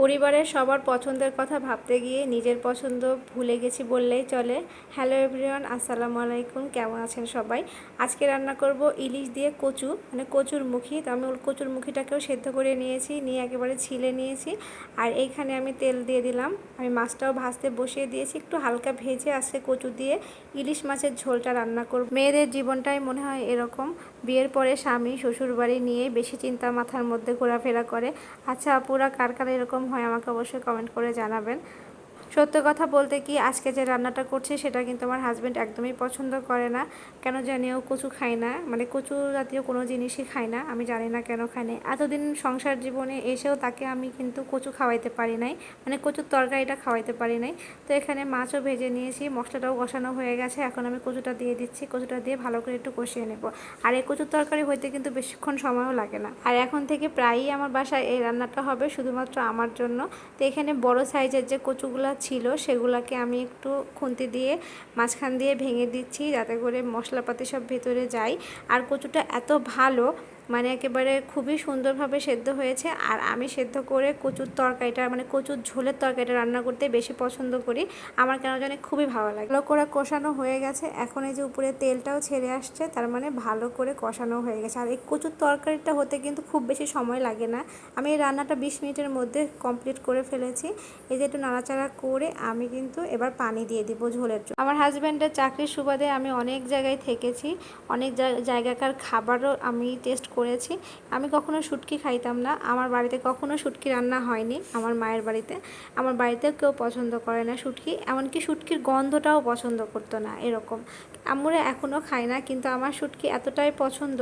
পরিবারের সবার পছন্দের কথা ভাবতে গিয়ে নিজের পছন্দ ভুলে গেছি বললেই চলে। হ্যালো এভরিওয়ান, আসসালামু আলাইকুম। কেমন আছেন সবাই? আজকে রান্না করব ইলিশ দিয়ে কচু মানে কচুর মুখী। তো আমি কচুর মুখীটাকেও সেদ্ধ করে নিয়েছি, নিয়ে একেবারে ছিলে নিয়েছি। আর এইখানে আমি তেল দিয়ে দিলাম। আমি মাছটাও ভাজতে বসিয়ে দিয়েছি। একটু হালকা ভেজে আজকে কচু দিয়ে ইলিশ মাছের ঝোলটা রান্না করব। মেয়েদের জীবনটাই মনে হয় এরকম। বিয়ের পরে স্বামী শ্বশুর বাড়ি নিয়ে বেশি চিন্তা মাথার মধ্যে ঘোরাফেরা করে। আচ্ছা আপুরা কার কার এরকম হয় আমাকে অবশ্যই কমেন্ট করে জানাবেন। সত্য কথা বলতে কি আজকে যে রান্নাটা করছে সেটা কিন্তু আমার হাজব্যান্ড একদমই পছন্দ করে না। কেন জানি ও কচু খায় না। মানে কচু জাতীয় কোনো জিনিসই খায় না। আমি জানি না কেন খায় না। এতদিন সংসার জীবনে এসেও তাকে আমি কিন্তু কচু খাওয়াইতে পারি নাই। মানে কচুর তরকারিটা খাওয়াইতে পারি নাই। তো এখানে মাছও ভেজে নিয়েছি, মশলাটাও কষানো হয়ে গেছে। এখন আমি কচুটা দিয়ে দিচ্ছি। কচুটা দিয়ে ভালো করে একটু কষিয়ে নেব। আর এই কচুর তরকারি হইতে কিন্তু বেশিক্ষণ সময়ও লাগে না। আর এখন থেকে প্রায়ই আমার বাসায় এই রান্নাটা হবে শুধুমাত্র আমার জন্য। তো এখানে বড় সাইজের যে কচুগুলো ছিল, সেগুলোকে আমি একটু খুন্তি দিয়ে মাঝখান দিয়ে ভেঙে দিচ্ছি যাতে করে মশলাপাতি সব ভেতরে যায়। আর কচুটা এত ভালো মানে একেবারে খুবই সুন্দরভাবে সেদ্ধ হয়েছে। আর আমি সেদ্ধ করে কচুর তরকারিটা মানে কচুর ঝোলের তরকারিটা রান্না করতে বেশি পছন্দ করি। আমার কেন জানি খুবই ভালো লাগে। ভালো করে কষানো হয়ে গেছে। এখন এই যে উপরে তেলটাও ছেড়ে আসছে, তার মানে ভালো করে কষানো হয়ে গেছে। আর এই কচুর তরকারিটা হতে কিন্তু খুব বেশি সময় লাগে না। আমি এই রান্নাটা বিশ মিনিটের মধ্যে কমপ্লিট করে ফেলেছি। এই যে একটু নাড়াচাড়া করে আমি কিন্তু এবার পানি দিয়ে দিব ঝোলের জন্য। আমার হাজব্যান্ডের চাকরির সুবাদে আমি অনেক জায়গায় থেকেছি। অনেক জায়গাকার খাবারও আমি টেস্ট করেছি। আমি কখনো শুটকি খাইতাম না। আমার বাড়িতে কখনো শুটকি রান্না হয়নি আমার মায়ের বাড়িতে। আমার বাড়িতেও কেউ পছন্দ করে না শুটকি, এমনকি শুটকির গন্ধটাও পছন্দ করতো না এরকম। আমরা এখনও খাই না, কিন্তু আমার শুটকি এতটাই পছন্দ।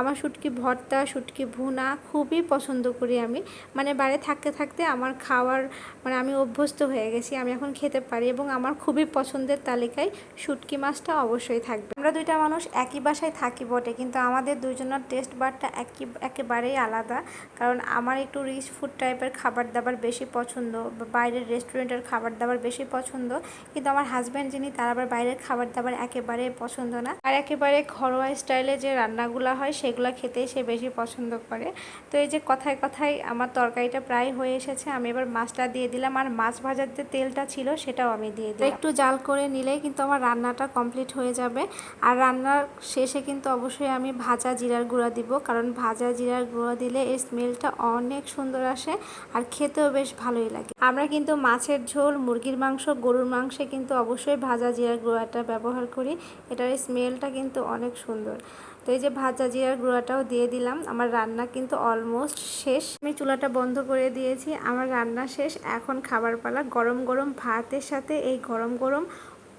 আমার শুটকি ভর্তা, শুটকি ভুনা খুবই পছন্দ করি আমি। মানে বাইরে থাকতে থাকতে আমার খাওয়ার মানে আমি অভ্যস্ত হয়ে গেছি। আমি এখন খেতে পারি এবং আমার খুবই পছন্দের তালিকায় শুটকি মাছটা অবশ্যই থাকবে। আমরা দুইটা মানুষ একই বাসায় থাকি বটে, কিন্তু আমাদের দুইজনের টেস্ট বারটা একই, একেবারেই আলাদা। কারণ আমার একটু রিচ ফুড টাইপের খাবার দাবার বেশি পছন্দ বাইরের রেস্টুরেন্টের খাবার দাবার বেশি পছন্দ, কিন্তু আমার হাজব্যান্ড যিনি, তার আবার বাইরের খাবার দাবার একেবারে পছন্দ না। আর একেবারে ঘরোয়া স্টাইলে যে রান্নাগুলো হয়, সেগুলো খেতেই সে বেশি পছন্দ করে। তো এই যে কথায় কথায় আমার তরকারিটা প্রায় হয়ে এসেছে, আমি এবার মাছটা দিয়ে দিলাম। আর মাছ ভাজার যে তেলটা ছিল, সেটাও আমি দিয়ে দিই একটু জাল করে নিলেই কিন্তু আমার রান্নাটা কমপ্লিট হয়ে যাবে। আর রান্নার শেষে কিন্তু অবশ্যই আমি ভাজা জিরার গুঁড়া দিব, কারণ ভাজা জিরার গুঁড়া দিলে এই স্মেলটা অনেক সুন্দর আসে আর খেতেও বেশ ভালোই লাগে। আমরা কিন্তু মাছের ঝোল, মুরগির মাংস, গরুর মাংসে কিন্তু অবশ্যই ভাজা জিরার গুঁড়াটা ব্যবহার করি। এটার স্মেলটা কিন্তু অনেক সুন্দর। তো এই যে ভাজা জিরার গুঁড়াটাও দিয়ে দিলাম, আমার রান্না কিন্তু অলমোস্ট শেষ। আমি চুলাটা বন্ধ করে দিয়েছি, আমার রান্না শেষ। এখন খাবার পালা গরম গরম ভাতের সাথে এই গরম গরম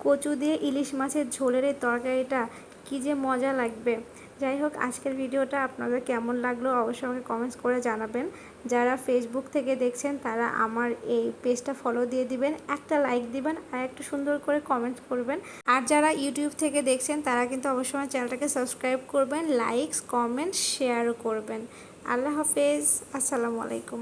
কচু দিয়ে ইলিশ মাছের ঝোলের এই তরকারিটা কী যে মজা লাগবে। যাই হোক, আজকের ভিডিওটা আপনাদের কেমন লাগল অবশ্যই আমাকে কমেন্টস করে জানাবেন। যারা ফেসবুক থেকে দেখছেন, তারা আমার এই পেজটা ফলো দিয়ে দিবেন, একটা লাইক দিবেন আর একটা সুন্দর করে কমেন্টস করবেন। আর যারা ইউটিউব থেকে দেখছেন, তারা কিন্তু অবশ্যই আমার চ্যানেলটাকে সাবস্ক্রাইব করবেন লাইকস কমেন্ট শেয়ারও করবেন। আল্লাহ হাফেজ, আসসালামু আলাইকুম।